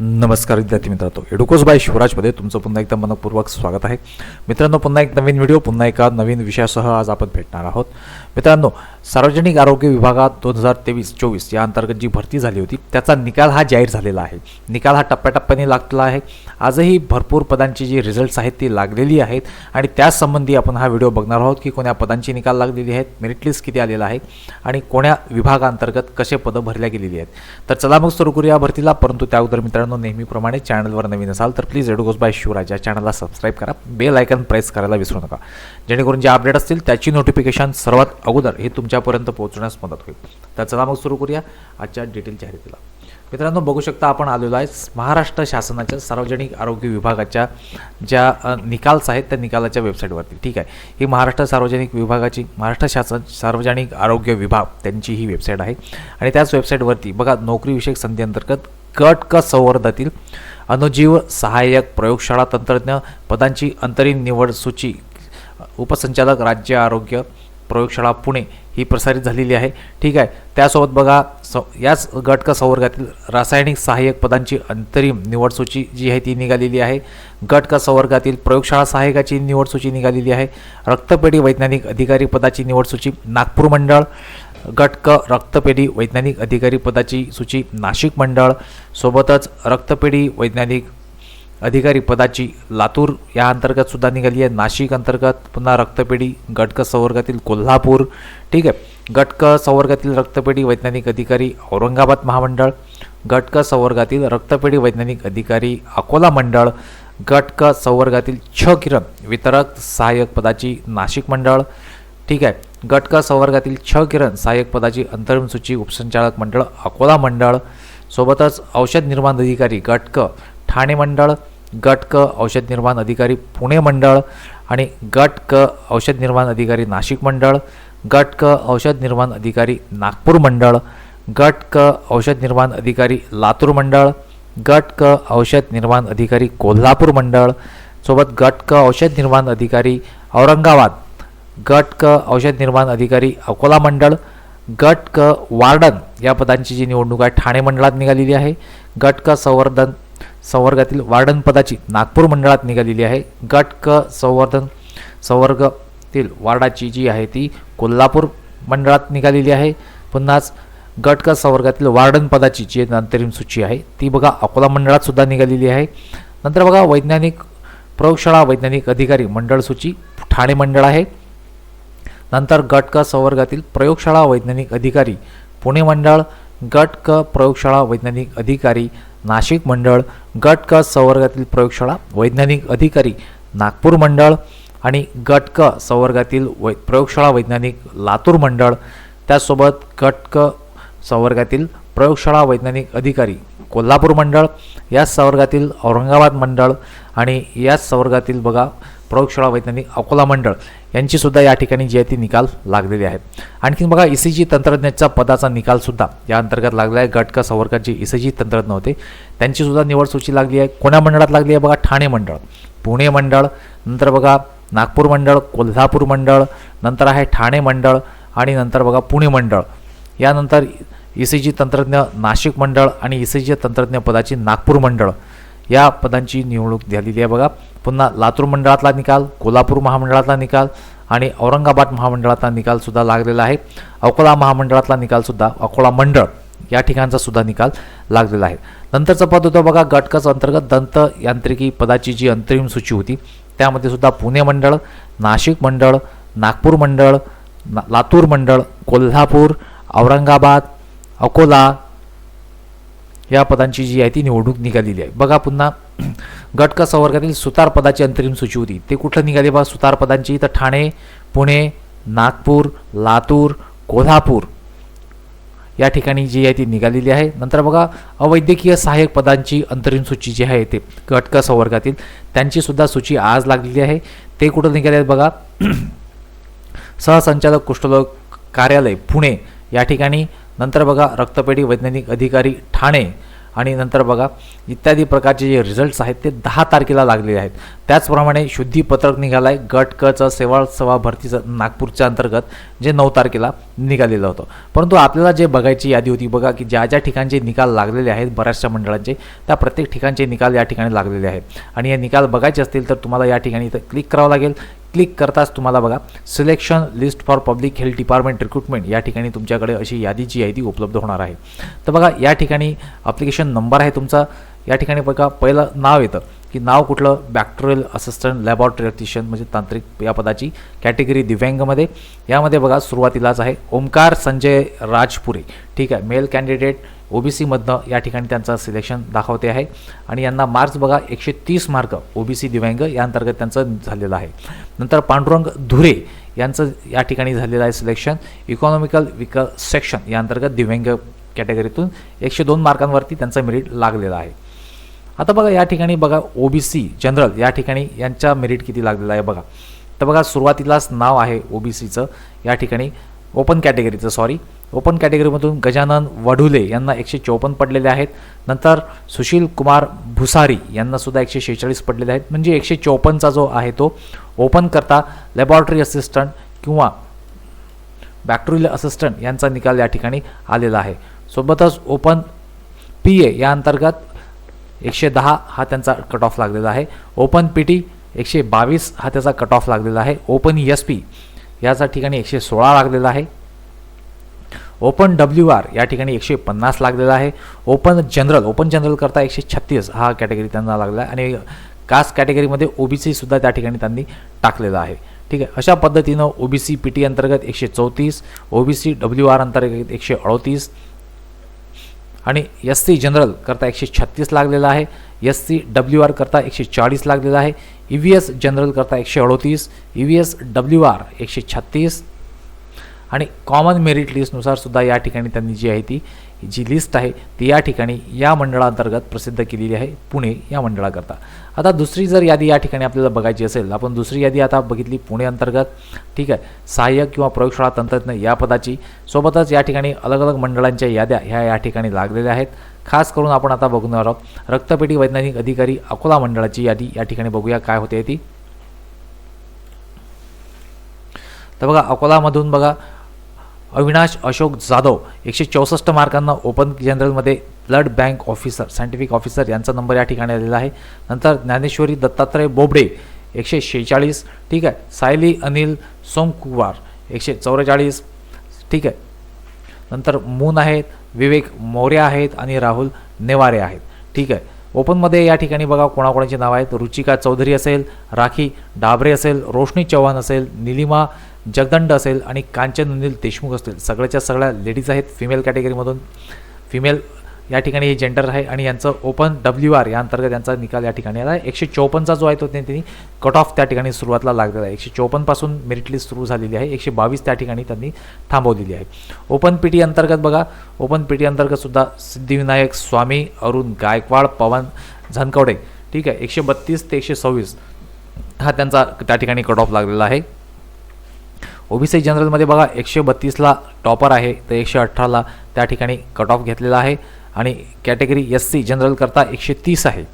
नमस्कार विद्यार्थी मित्रांनो. एडुकोस बाय शिवराजमध्ये तुमचं पुन्हा एकदा मनपूर्वक स्वागत आहे. मित्रांनो पुन्हा एक नवीन व्हिडिओ पुन्हा एका नवीन विषयासह आज आपण भेटणार आहोत. मित्रांनो सार्वजनिक आरोग्य विभागात दोन हजार तेवीस चोवीस या अंतर्गत जी भरती झाली होती त्याचा निकाल हा जाहीर झालेला आहे. निकाल हा टप्प्याटप्प्याने लागलेला आहे. आजही भरपूर पदांची जी रिझल्ट्स आहेत ती लागलेली आहेत. आणि त्यासंबंधी आपण हा व्हिडिओ बघणार आहोत की कोण्या पदांची निकाल लागलेली आहेत मेरिट लिस्ट किती आलेला आहे आणि कोण्या विभागांतर्गत कसे पदं भरल्या गेलेली आहेत. तर चला मग सुरू करूया भरतीला परंतु त्या अगोदर मित्रांनो नेहमीप्रमाणे चॅनलवर नवीन असाल तर प्लीज एडुगोस बाय शिवराज या चॅनलला सबस्क्राईब करा. बेल आयकन प्रेस करायला विसरू नका. जेणेकरून जे अपडेट असतील त्याची नोटिफिकेशन सर्वात अगोदर हे तुमच्यापर्यंत पोहोचण्यास मदत होईल. तर चला मग सुरू करूया. आजच्या डिटेल जाहिरातीला मित्रांनो बघू शकता आपण आलेलो आहे महाराष्ट्र शासनाच्या सार्वजनिक आरोग्य विभागाच्या ज्या निकाल्स आहेत त्या निकालाच्या वेबसाईटवरती ठीक आहे? ही महाराष्ट्र सार्वजनिक विभागाची महाराष्ट्र शासन सार्वजनिक आरोग्य विभाग त्यांची ही वेबसाईट आहे. आणि त्याच वेबसाईटवरती बघा नोकरीविषयक संधीअंतर्गत गट क संवर्धातील अनुजीव सहाय्यक प्रयोगशाळा तंत्रज्ञ पदांची अंतरिम निवड सूची उपसंचालक राज्य आरोग्य प्रयोगशाळा पुणे ही प्रसारित झालेली आहे. ठीक आहे. त्यासोबत बघा स याच गट क संवर्गातील रासायनिक सहाय्यक पदांची अंतरिम निवड सूची जी आहे ती निघालेली आहे. गट क संवर्गातील प्रयोगशाळा सहाय्यकाची निवड सूची निघालेली आहे. रक्तपेढी वैज्ञानिक अधिकारी पदाची निवड सूची नागपूर मंडळ गट क रक्तपेढी वैज्ञानिक अधिकारी पदाची सूची नाशिक मंडळ. सोबतच रक्तपेढी वैज्ञानिक अधिकारी पदाची लातूर या अंतर्गत सुद्धा निघाली आहे. नाशिक अंतर्गत पुन्हा रक्तपेढी गटक संवर्गातील कोल्हापूर. ठीक आहे. गटक संवर्गातील रक्तपेढी वैज्ञानिक अधिकारी औरंगाबाद महामंडळ. गटक संवर्गातील रक्तपेढी वैज्ञानिक अधिकारी अकोला मंडळ. गटक संवर्गातील छ किरण वितरक सहाय्यक पदाची नाशिक मंडळ. ठीक आहे. गटक संवर्गातील छ किरण सहाय्यक पदाची अंतरिम सूची उपसंचालक मंडळ अकोला मंडळ. सोबतच औषध निर्माण अधिकारी गटक ठाणे मंडळ. गट क औषध निर्माण अधिकारी पुणे मंडळ. आणि गट क औषध निर्माण अधिकारी नाशिक मंडळ. गट क औषध निर्माण अधिकारी नागपूर मंडळ. गट क औषध निर्माण अधिकारी लातूर मंडळ. गट क औषध निर्माण अधिकारी कोल्हापूर मंडळ. सोबत गट क औषध निर्माण अधिकारी औरंगाबाद. गट क औषध निर्माण अधिकारी अकोला मंडळ गट क वार्डन या पदांची जी निवडणूक आहे ठाणे मंडळात निघालेली आहे. गट क संवर्धन संवर्गातील वार्डन पदाची नागपूर मंडळात निघालेली आहे. गट क संवर्धन संवर्गातील वार्डाची जी आहे ती कोल्हापूर मंडळात निघालेली आहे. पुन्हाच गट क संवर्गातील वार्डन पदाची जी अंतरिम सूची आहे ती बघा अकोला मंडळात सुद्धा निघालेली आहे. नंतर बघा वैज्ञानिक प्रयोगशाळा वैज्ञानिक अधिकारी मंडळ सूची ठाणे मंडळ आहे. नंतर गट क संवर्गातील प्रयोगशाळा वैज्ञानिक अधिकारी पुणे मंडळ गट क प्रयोगशाळा वैज्ञानिक अधिकारी नाशिक मंडळ गट क संवर्गातील प्रयोगशाळा वैज्ञानिक अधिकारी नागपूर मंडळ आणि गट क संवर्गातील वै प्रयोगशाळा वैज्ञानिक लातूर मंडळ त्याचसोबत गट क संवर्गातील प्रयोगशाळा वैज्ञानिक अधिकारी कोल्हापूर मंडळ याच संवर्गातील औरंगाबाद मंडळ आणि याच संवर्गातील बघा प्रयोगशाळा वैज्ञानिक अकोला मंडळ. यांची सुद्धा या ठिकाणी जी आहे ती निकाल लागलेली आहेत. आणखीन बघा ई सी जी तंत्रज्ञाचा पदाचा निकालसुद्धा या अंतर्गत लागला आहे. गटक का संवर्गात जे ई सी जी तंत्रज्ञ होते. त्यांची सुद्धा निवड सूची लागली आहे. कोण्या मंडळात लागली आहे बघा? ठाणे मंडळ. पुणे मंडळ नंतर बघा नागपूर मंडळ कोल्हापूर मंडळ नंतर आहे ठाणे मंडळ आणि नंतर बघा पुणे मंडळ. यानंतर ई सी जी तंत्रज्ञ नाशिक मंडळ आणि ई सी जी तंत्रज्ञ पदाची नागपूर मंडळ. या पदांची निवडणूक झालेली आहे बघा. पुन्हा लातूर मंडळातला निकाल कोल्हापूर महामंडळातला निकाल आणि औरंगाबाद महामंडळातला निकालसुद्धा लागलेला आहे. अकोला महामंडळातला निकालसुद्धा अकोला मंडळ या ठिकाणचा सुद्धा निकाल लागलेला आहे. नंतरचं पद होतं बघा गटकच अंतर्गत दंत यांत्रिकी पदाची जी अंतरिम सूची होती त्यामध्ये सुद्धा पुणे मंडळ नाशिक मंडळ नागपूर मंडळ ना लातूर मंडळ कोल्हापूर औरंगाबाद अकोला या पदांची जी आहे ती निवडणूक निघालेली आहे. बघा पुन्हा गटक संवर्गातील सुतार पदाची अंतरिम सूची होती. ते कुठलं निघाले बघा सुतार पदांची. तर ठाणे पुणे नागपूर लातूर कोल्हापूर या ठिकाणी जी आहे ती निघालेली आहे. नंतर बघा अवैद्यकीय सहाय्यक पदांची अंतरिम सूची जी आहे ते गटक संवर्गातील त्यांची सुद्धा सूची आज लागलेली आहे. ते कुठं निघाले आहेत बघा? सहसंचालक कुष्ठरोग कार्यालय पुणे या ठिकाणी नंतर बघा रक्तपेढी वैज्ञानिक अधिकारी ठाणे आणि नंतर बघा इत्यादी प्रकारचे जे रिझल्ट्स आहेत ते दहा तारखेला लागलेले आहेत. त्याचप्रमाणे शुद्धीपत्रक निघालं आहे गट कचं सेवा सभा भरतीचं नागपूरच्या अंतर्गत जे नऊ तारखेला निघालेलं होतं. परंतु आपल्याला जे बघायची यादी होती बघा की ज्या ज्या ठिकाणचे निकाल लागलेले आहेत बऱ्याचशा मंडळांचे त्या प्रत्येक ठिकाणचे निकाल या ठिकाणी लागलेले आहेत. आणि हे निकाल बघायचे असतील तर तुम्हाला या ठिकाणी इथं क्लिक करावं लागेल. क्लिक करताच तुम्हाला बघा selection list for public health department recruitment या ठिकाणी तुमच्याकडे अशी यादी जी आहे ती उपलब्ध होणार आहे. तर बघा या ठिकाणी अप्लिकेशन नंबर आहे तुमचा. या ठिकाणी बघा पहिलं नाव येतं. की नाव कुठलं? बॅक्टोरियल असिस्टंट लॅबॉरेटरी टेक्निशियन म्हणजे तांत्रिक या पदाची कॅटेगरी दिव्यांगमध्ये. यामध्ये बघा सुरुवातीलाच आहे. ओमकार संजय राजपुरे. ठीक आहे. मेल कॅन्डिडेट ओबीसीमधनं या ठिकाणी त्यांचं सिलेक्शन दाखवते आहे. आणि यांना मार्क्स बघा एकशे तीस मार्क ओबीसी दिव्यांग या अंतर्गत त्यांचं झालेलं आहे. नंतर पांडुरंग धुरे यांचं या ठिकाणी झालेलं आहे सिलेक्शन इकॉनॉमिकल विक सेक्शन या अंतर्गत दिव्यांग कॅटेगरीतून एकशे दोन मार्कांवरती त्यांचं मेरिट लागलेलं आहे. आता बघा या ठिकाणी बघा ओबीसी जनरल या ठिकाणी यांच्या मेरिट किती लागलेला आहे बघा. तर बघा सुरुवातीलाच नाव आहे ओबीसीचं या ठिकाणी ओपन कॅटेगरीचं सॉरी ओपन कॅटेगरीमधून गजानन वढुले यांना एकशे चौपन्न पडलेले आहेत. नंतर सुशील कुमार भुसारी यांनासुद्धा एकशे शेहेचाळीस पडलेले आहेत. म्हणजे एकशे चौपन्नचा जो आहे तो ओपन करता लॅबॉरेटरी असिस्टंट किंवा बॅक्टेरियल असिस्टंट यांचा निकाल या ठिकाणी आलेला आहे. सोबतच ओपन पी ए या अंतर्गत एकशे दहा हा त्यांचा कट ऑफ लागलेला आहे. ओपन पी टी एकशे बावीस हा त्याचा कट ऑफ लागलेला आहे. ओपन एस पी याचा ठिकाणी एकशे सोळा लागलेला आहे. ओपन डब्ल्यू आर या ठिकाणी एकशे पन्नास लागलेला आहे. ओपन जनरल ओपन जनरल करता एकशे छत्तीस हा कॅटेगरी त्यांना लागला आहे. आणि कास्ट कॅटेगरीमध्ये ओबीसी सुद्धा त्या ठिकाणी त्यांनी टाकलेला आहे. ठीक आहे अशा पद्धतीनं ओबीसी पी टी अंतर्गत एकशे चौतीस ओबीसी डब्ल्यू आर अंतर्गत एकशे अडतीस आणि एस सी जनरल करता एकशे छत्तीस लागलेला आहे. एस सी डब्ल्यू आर करता एकशे चाळीस लागलेला आहे. ई व्ही एस जनरल करता एकशे अडोतीस. E V S W R एकशे छत्तीस. आणि कॉमन मेरिट लिस्टनुसार सुद्धा या ठिकाणी त्यांनी जी आहे ती जी लिस्ट आहे ती या ठिकाणी या मंडळांतर्गत प्रसिद्ध केलेली आहे पुणे या मंडळाकरता. आता दुसरी जर यादी या ठिकाणी आपल्याला बघायची असेल आपण दुसरी यादी आता बघितली पुणे अंतर्गत. ठीक आहे. सहाय्यक किंवा प्रयोगशाळा तंत्रज्ञ या पदाची. सोबतच या ठिकाणी अलग अलग मंडळांच्या याद्या ह्या या ठिकाणी लागलेल्या आहेत. खास करून आपण आता बघणार आहोत रक्तपेढी वैज्ञानिक अधिकारी अकोला मंडळाची यादी. या ठिकाणी बघूया काय होते ती. तर बघा अकोलामधून बघा अविनाश अशोक जाधव एकशे चौसष्ट मार्कांना open जनरलमध्ये blood bank officer scientific officer यांचा नंबर या ठिकाणी आलेला आहे. नंतर ज्ञानेश्वरी दत्तात्रय बोबडे एकशे शेहेचाळीस ठीक आहे. सायली अनिल सोमकुवार एकशे चौवेचाळीस ठीक आहे. नंतर मून आहेत विवेक मौर्य आहेत आणि राहुल नेवारे आहेत ठीक आहे. ओपनमध्ये या ठिकाणी बघा कोणाकोणाची नावं आहेत. रुचिका चौधरी असेल राखी डाबरे असेल रोशनी चव्हाण असेल निलिमा जगदंड असेल आणि कांचन अनिल देशमुख असतील. सगळ्याच्या सगळ्या लेडीज आहेत फिमेल कॅटेगरीमधून फिमेल या ठिकाणी हे जेंडर आहे आणि यांचं ओपन डब्ल्यू आर या अंतर्गत यांचा निकाल या ठिकाणी आला आहे. एकशे चौपन्नचा जो आहे तो त्यांनी कट ऑफ त्या ठिकाणी सुरुवातला लागलेला आहे. एकशे चौपन्नपासून मेरिट लिस्ट सुरू झालेली आहे. एकशे बावीस त्या ठिकाणी त्यांनी थांबवलेली आहे. ओपन पी टी अंतर्गत बघा. ओपन पी टी अंतर्गत सुद्धा सिद्धिविनायक स्वामी अरुण गायकवाड पवन झनकवडे ठीक आहे. एकशे बत्तीस ते एकशे सव्वीस हा त्यांचा त्या ठिकाणी कट ऑफ लागलेला आहे. ओबीसी जनरलमध्ये बघा एकशे बत्तीसला टॉपर आहे. तर एकशे अठराला त्या ठिकाणी कट ऑफ घेतलेला आहे. आणि कॅटेगरी एस सी जनरल करता एकशे तीस आहे.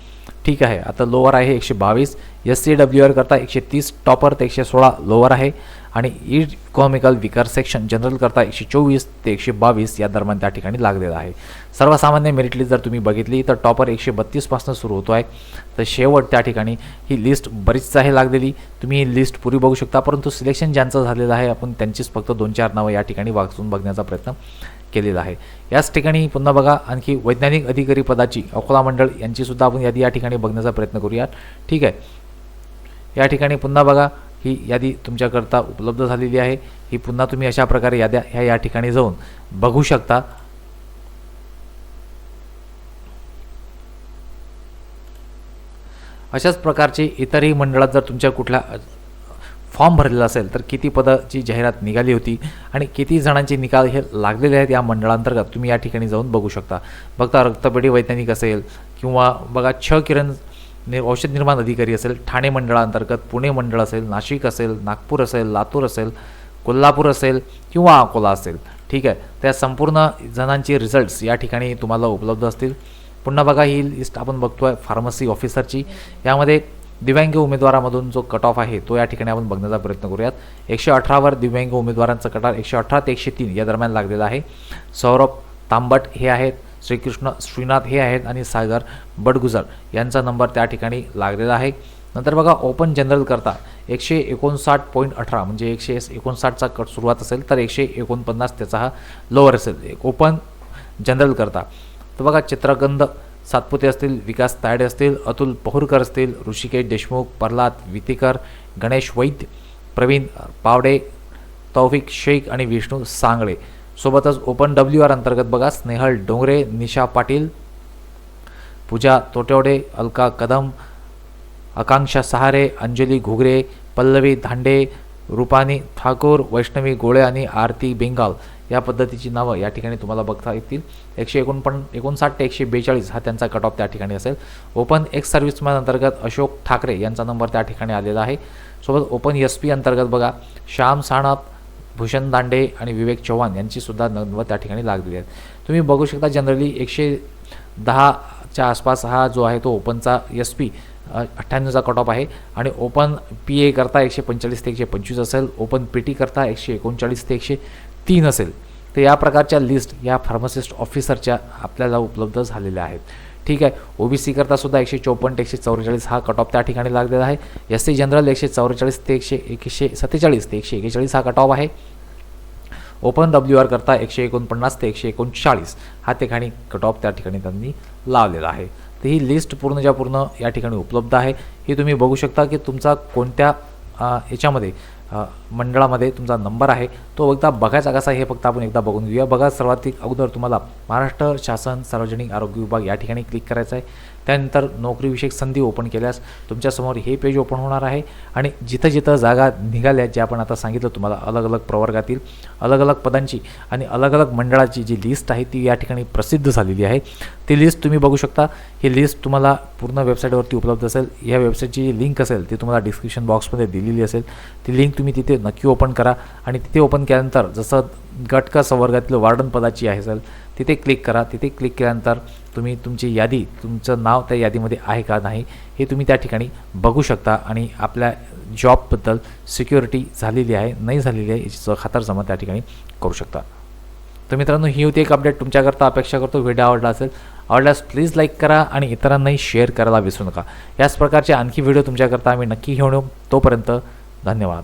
ठीक आहे आता लोअर आहे एकशे बावीस एस सी डब्ल्यू आर करता एकशे तीस टॉपर ते एकशे सोळा लोअर आहे. आणि इकॉनॉमिकल विकर सेक्शन जनरल करता एकशे चोवीस ते एकशे बावीस या दरम्यान त्या ठिकाणी लागलेला आहे. सर्वसामान्य मेरिट लिस्ट जर तुम्ही बघितली तर टॉपर एकशे बत्तीसपासून सुरू होतो आहे. तर शेवट त्या ठिकाणी ही लिस्ट बरीच आहे लागलेली. तुम्ही ही लिस्ट पुरी बघू शकता परंतु सिलेक्शन ज्यांचं झालेलं आहे आपण त्यांचीच फक्त दोन चार नावं या ठिकाणी वाचून बघण्याचा प्रयत्न केलेला आहे. याच ठिकाणी पुन्हा बघा आणखी वैज्ञानिक अधिकारी पदाची अकोला मंडळ यांचीसुद्धा आपण यादी या ठिकाणी बघण्याचा प्रयत्न करूयात. ठीक आहे. या ठिकाणी पुन्हा बघा ही यादी तुमच्याकरता उपलब्ध झालेली आहे. ही पुन्हा तुम्ही अशा प्रकारे याद्या ह्या या ठिकाणी जाऊन बघू शकता. अशाच प्रकारचे इतरही मंडळात जर तुमच्या कुठल्या फॉर्म भरलेला असेल तर किती पदाची जाहिरात निघाली होती आणि किती जणांचे निकाल हे लागलेले आहेत या मंडळांतर्गत तुम्ही या ठिकाणी जाऊन बघू शकता. बघता रक्तपेढी वैज्ञानिक असेल किंवा बघा छ किरण नि औषध निर्माण अधिकारी असेल ठाणे मंडळांतर्गत पुणे मंडळ असेल नाशिक असेल नागपूर असेल लातूर असेल कोल्हापूर असेल किंवा अकोला असेल. ठीक आहे? त्या संपूर्ण जणांचे रिझल्ट्स या ठिकाणी तुम्हाला उपलब्ध असतील. पुन्हा बघा ही लिस्ट आपण बघतो आहे फार्मसी ऑफिसरची यामध्ये दिव्यांग उमेदवारामधून जो कट ऑफ आहे तो या ठिकाणी आपण बघण्याचा प्रयत्न करूयात. एकशे अठरावर दिव्यांग उमेदवारांचा कटार एकशे अठरा ते एकशे तीन या दरम्यान लागलेला आहे. सौरभ तांबट हे आहेत श्रीकृष्ण श्रीनाथ हे आहेत आणि सागर बडगुजर यांचा नंबर त्या ठिकाणी लागलेला आहे. नंतर बघा ओपन जनरल करता एकशे एकोणसाठ पॉईंट अठरा म्हणजे एकशे एकोणसाठचा कट सुरुवात असेल तर एकशे एकोणपन्नास त्याचा हा लोअर असेल. एक ओपन जनरल करता. तर बघा चित्रगंध सातपुते असतील विकास तायडे असतील अतुल पहुरकर असतील ऋषिकेश देशमुख प्रल्हाद वितीकर गणेश वैद्य प्रवीण पावडे तौफिक शेख आणि विष्णू सांगळे. सोबतच ओपन डब्ल्यू आर अंतर्गत बघा स्नेहल डोंगरे निशा पाटील पूजा तोटेवडे अलका कदम आकांक्षा सहारे अंजली घुगरे पल्लवी धांडे रुपानी ठाकूर वैष्णवी गोळे आणि आरती बेंगाल या पद्धतीची नावं या ठिकाणी तुम्हाला बघता येतील. एकशे एकोणपण एकोणसाठ ते एकशे बेचाळीस हा त्यांचा कट ऑफ त्या ठिकाणी असेल. ओपन एक्स सर्व्हिसमॅन अंतर्गत अशोक ठाकरे यांचा नंबर त्या ठिकाणी आलेला आहे. सोबत ओपन एस पी अंतर्गत बघा श्याम साणप भूषण दांडे आणि विवेक चव्हाण यांचीसुद्धा नंबर त्या ठिकाणी लागलेली आहेत. तुम्ही बघू शकता जनरली एकशे दहाच्या आसपास हा जो आहे तो ओपनचा एस पी अठ्ठ्याण्णवचा कट ऑफ आहे. आणि ओपन पी ए करता एकशे पंचेचाळीस ते एकशे पंचवीस असेल. ओपन पी टी करता एकशे एकोणचाळीस ते एकशे तीन असेल. तर या प्रकारच्या लिस्ट या फार्मासिस्ट ऑफिसरच्या आपल्याला उपलब्ध झालेल्या आहेत. ठीक आहे. ओबीसी करता सुद्धा एकशे चोपन्न ते एकशे चौवेचाळीस हा कट ऑफ त्या ठिकाणी लागलेला आहे. एस सी जनरल एकशे चौवेचाळीस ते एकशे एकशे सत्तेचाळीस ते एकशे एकेचाळीस हा कट ऑफ आहे. ओपन डब्ल्यू आर करता एकशे एकोणपन्नास ते एकशे एकोणचाळीस हा ठिकाणी कट ऑफ त्या ठिकाणी त्यांनी लावलेला आहे. तर ही लिस्ट पूर्णच्या पूर्ण या ठिकाणी उपलब्ध आहे हे तुम्ही बघू शकता की तुमचा कोणत्या याच्यामध्ये मंडळामध्ये तुमचा नंबर आहे. तो एकदा बघायचा कसा हे फक्त आपण एकदा बघून घेऊया. बघा सर्वाधिक अगोदर तुम्हाला महाराष्ट्र शासन सार्वजनिक आरोग्य विभाग या ठिकाणी क्लिक करायचं आहे. त्यानंतर नोकरीविषयक संधी ओपन केल्यास तुमच्यासमोर हे पेज ओपन होणार आहे. आणि जिथं जिथं जागा निघाल्या ज्या आपण आता सांगितलं तुम्हाला अलग अलग प्रवर्गातील अलग अलग पदांची आणि अलग अलग मंडळाची जी लिस्ट आहे ती या ठिकाणी प्रसिद्ध झालेली आहे. ती लिस्ट तुम्ही बघू शकता. ही लिस्ट तुम्हाला पूर्ण वेबसाईटवरती उपलब्ध असेल. या वेबसाईटची जी लिंक असेल ती तुम्हाला डिस्क्रिप्शन बॉक्समध्ये दिलेली असेल. ती लिंक तुम्ही तिथे नक्की ओपन करा. आणि तिथे ओपन केल्यानंतर जसं गटका संवर्गातील वार्डन पदाची आहे असेल तिथे क्लिक करा. तिथे क्लिक केल्यानंतर तुम्ही तुमची यादी तुमचं नाव त्या यादीमध्ये आहे का नाही हे तुम्ही त्या ठिकाणी बघू शकता. आणि आपल्या जॉबबद्दल सिक्युरिटी झालेली आहे नाही झालेली आहे याची खातरजमा त्या ठिकाणी करू शकता. तर मित्रांनो ही होती एक अपडेट तुमच्याकरता अपेक्षा करतो. व्हिडिओ आवडला असेल आवडल्यास प्लीज लाईक करा आणि इतरांनाही शेअर करायला विसरू नका. याच प्रकारचे आणखी व्हिडिओ तुमच्याकरता आम्ही नक्की घेऊन येऊ. तोपर्यंत धन्यवाद.